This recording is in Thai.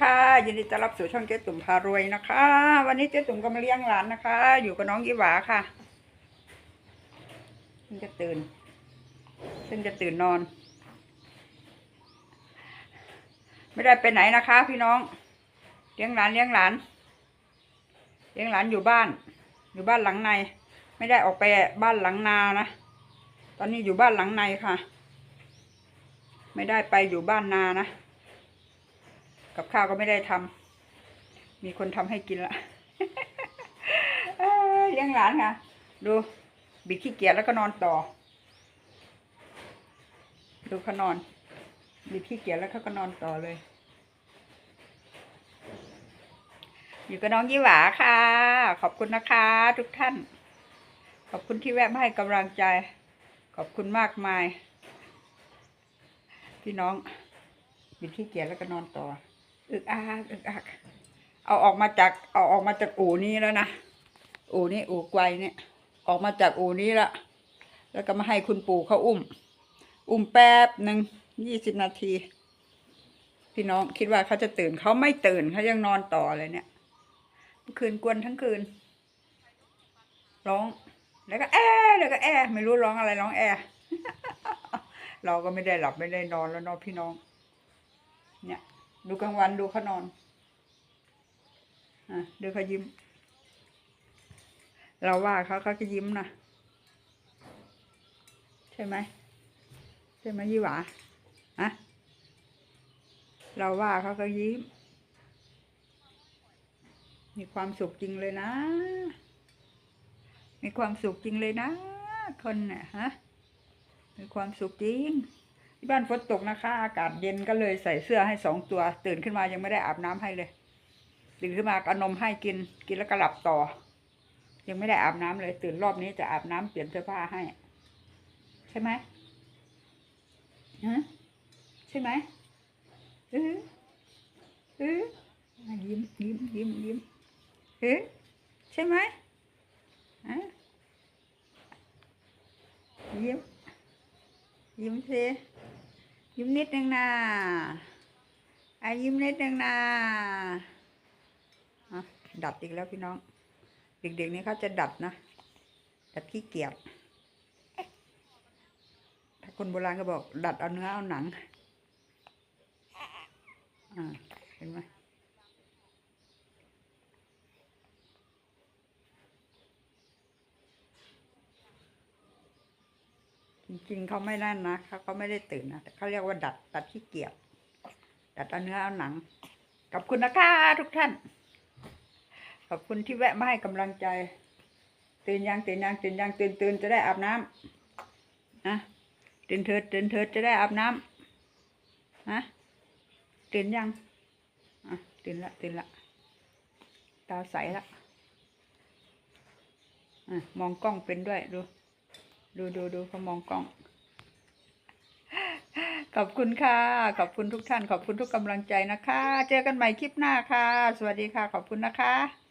ค่ะยินดีต้อนรับสู่ช่องเจ๊ตุ่มพารวยนะคะ วันนี้เจ๊ตุ่มก็มาเลี้ยงหลานนะคะ อยู่กับน้องยี่หวาค่ะซึ่งจะตื่นซึ่งจะตื่นนอน ไม่ได้ไปไหนนะคะ พี่น้อง เลี้ยงหลานเลี้ยงหลาน เลี้ยงหลานอยู่บ้าน อยู่บ้านหลังใน ไม่ได้ออกไปบ้านหลังนานะตอนนี้อยู่บ้านหลังในค่ะ ไม่ได้ไปอยู่บ้านนานะ กับข้าวก็ไม่ได้ทำมีคนทำให้กินละเอ้ยเลี้ยงหลานค่ะ ดูบิดขี้เกียจแล้วก็นอนต่อ ดูเขานอนบิดขี้เกียจแล้วเขาก็นอนต่อเลย อยู่กับน้องยี่หวาค่ะ ขอบคุณนะคะ ทุกท่าน ขอบคุณที่แวะมาให้กำลังใจ ขอบคุณมากมาย พี่น้องบิดขี้เกียจแล้วก็นอนต่อ กอักอึกอักเอาออกมาจากเอาออกมาจากอู่นี้แล้วนะอู่นี้อู่ไกวเนี่ย ออกมาจากอู่นี้ละแล้วก็มาให้คุณปู่เขาอุ้ม อุ้มแป๊บหนึ่งยี่สิบนาที พี่น้องคิดว่าเขาจะตื่นเขาไม่ตื่นเขายังนอนต่อเลยเนี่ยคืนกวนทั้งคืน ร้อง แล้วก็แอะแล้วก็แอะไม่รู้ร้องอะไรร้องแอะเราก็ไม่ได้หลับไม่ได้นอนแล้วเนาะพี่น้อง เนี่ย ดูกลางวันดูเขานอนอะดูเขายิ้ม เราว่าเขาเขาก็ยิ้มนะใช่ไหมใช่ไหมยี่หวาอะเราว่าเขาก็ยิ้ม มีความสุขจริงเลยนะ มีความสุขจริงเลยนะ คนเนี่ยฮะมีความสุขจริง ที่บ้านฝนตกนะคะ อากาศเย็นก็เลยใส่เสื้อให้สองตัว ตื่นขึ้นมายังไม่ได้อาบน้ำให้เลย ตื่นขึ้นมาก็นมให้กิน กินแล้วก็หลับต่อ ยังไม่ได้อาบน้ำเลย ตื่นรอบนี้จะอาบน้ำเปลี่ยนเสื้อผ้าให้ ใช่ไหมฮะใช่ไหมเออเออยิ้มยิ้มยิ้มยิ้มเออใช่ไหมฮะยิ้มยิ้มสิ ยิ้มนิดนึงนะอะยิ้มนิดนึงนะอะดัดอีกแล้วพี่น้อง เด็กๆนี่เขาจะดัดนะดัดขี้เกียจถ้าคนโบราณก็บอก ดัดเอาเนื้อเอาหนังอ่าเห็นไหม จริงๆเขาไม่นั่นนะเขาก็ไม่ได้ตื่นนะเขาเรียกว่าดัดดัดขี้เกียจดัดเอาเนื้อเอาหนังขอบคุณนะคะทุกท่าน ขอบคุณที่แวะมาให้กำลังใจ ตื่นยังตื่นยังตื่นยังตื่นตื่นจะได้อาบน้ำนะตื่นเถิดตื่นเถิดจะได้อาบน้ำนะตื่นยังอะตื่นละตื่นละตาใสละอะมองกล้องเป็นด้วยดู ดูดูดูเขามองกล้อง ขอบคุณค่ะ ขอบคุณทุกท่าน ขอบคุณทุกกำลังใจนะคะ เจอกันใหม่คลิปหน้าค่ะ สวัสดีค่ะ ขอบคุณนะคะ